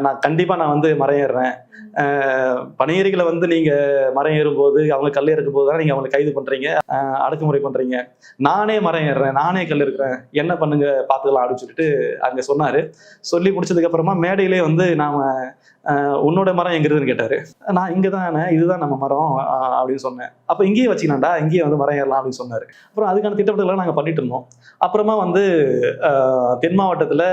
நான் கண்டிப்பாக நான் வந்து மறையிடுறேன் ஏறுறேன் வந்து நீங்கள் மரம் ஏறும்போது அவங்க கல் இறக்கும் போது தான் நீங்கள் அவங்களை கைது பண்ணுறீங்க அடக்குமுறை பண்ணுறீங்க நானே மரம் ஏறுறேன் நானே கல் இருக்கிறேன் என்ன பண்ணுங்க? பார்த்துக்கலாம் அப்படின்னு சொல்லிட்டு அங்கே சொன்னார். சொல்லி முடிச்சதுக்கப்புறமா மேடையிலே வந்து நாம உன்னோட மரம் எங்க இருக்குதுன்னு கேட்டாரு. நான் இங்கே தான் இதுதான் நம்ம மரம் அப்படின்னு சொன்னேன். அப்போ இங்கேயே வச்சுக்கலாம்டா இங்கேயே வந்து மரம் ஏறலாம் அப்படின்னு சொன்னார். அப்புறம் அதுக்கான திட்டமிட்டலாம் நாங்கள் பண்ணிட்டு இருந்தோம். அப்புறமா வந்து தென் மாவட்டத்தில்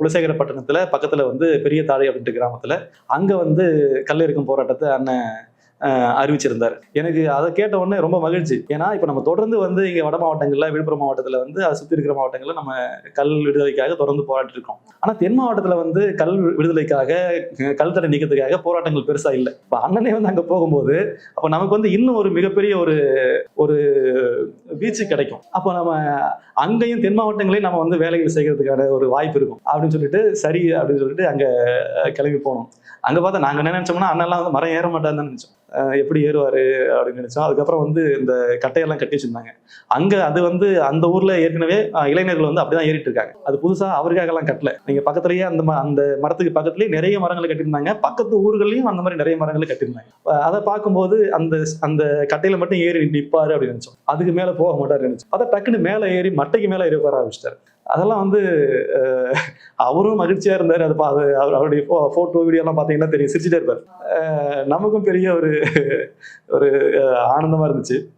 குலசேகரப்பட்டினத்தில் பக்கத்தில் வந்து பெரிய தாழை அப்படின்ட்டு கிராமத்தில் அங்கே வந்து வந்து இருக்கும் போராட்டத்தை அண்ணன் அறிவிச்சிருந்தார். எனக்கு அதை கேட்ட உடனே ரொம்ப மகிழ்ச்சி. ஏன்னா இப்போ நம்ம தொடர்ந்து வந்து இங்கே வட மாவட்டங்களில் விழுப்புரம் மாவட்டத்தில் வந்து அதை சுற்றி இருக்கிற மாவட்டங்களில் நம்ம கல் விடுதலைக்காக தொடர்ந்து போராட்டிருக்கோம் இருக்கோம். ஆனால் தென் மாவட்டத்தில் வந்து கல் விடுதலைக்காக கல் தடை நீக்கத்துக்காக போராட்டங்கள் பெருசாக இல்லை. இப்போ அண்ணனே வந்து அங்கே போகும்போது அப்போ நமக்கு வந்து இன்னும் ஒரு மிகப்பெரிய ஒரு ஒரு வீச்சு கிடைக்கும். அப்போ நம்ம அங்கேயும் தென் மாவட்டங்களையும் நம்ம வந்து வேலைகள் செய்கிறதுக்கான ஒரு வாய்ப்பு இருக்கும். அப்படின்னு சொல்லிட்டு சரி அப்படின்னு சொல்லிட்டு அங்கே கிளம்பி போனோம். அங்கே பார்த்தா நாங்கள் என்ன நினச்சோம்னா அண்ணெல்லாம் வந்து மரம் ஏற மாட்டான்னு நினச்சோம். எப்படி ஏறுவார் அப்படின்னு நினச்சோம். அதுக்கப்புறம் வந்து இந்த கட்டையெல்லாம் கட்டி வச்சிருந்தாங்க. அங்கே அது வந்து அந்த ஊரில் ஏற்கனவே இளைஞர்கள் வந்து அப்படிதான் ஏறிட்டு இருக்காங்க. அது புதுசாக அவருக்காகலாம் கட்டல. நீங்கள் பக்கத்துலேயே அந்த ம- அந்த மரத்துக்கு பக்கத்துலேயே நிறைய மரங்கள் கட்டியிருந்தாங்க. பக்கத்து ஊர்கள்லையும் அந்த மாதிரி நிறைய மரங்கள் கட்டியிருந்தாங்க. அதை பார்க்கும்போது அந்த அந்த கட்டையில மட்டும் ஏறி நிற்பாரு அப்படின்னு நினைச்சோம். அதுக்கு மேலே போக மாட்டாரு நினைச்சோம். அதை டக்குன்னு மேலே ஏறி மட்டைக்கு மேலே ஏறி உட்கார ஆரம்பிச்சிட்டாரு. அதெல்லாம் வந்து அவரும் மகிழ்ச்சியாக இருந்தார். அது பா- அது அவர் அவருடைய ஃபோட்டோ வீடியோலாம் பார்த்தீங்கன்னா தெரியும். சிரிச்சுட்டே இருப்பார். நமக்கும் பெரிய ஒரு ஒரு ஆனந்தமாக இருந்துச்சு.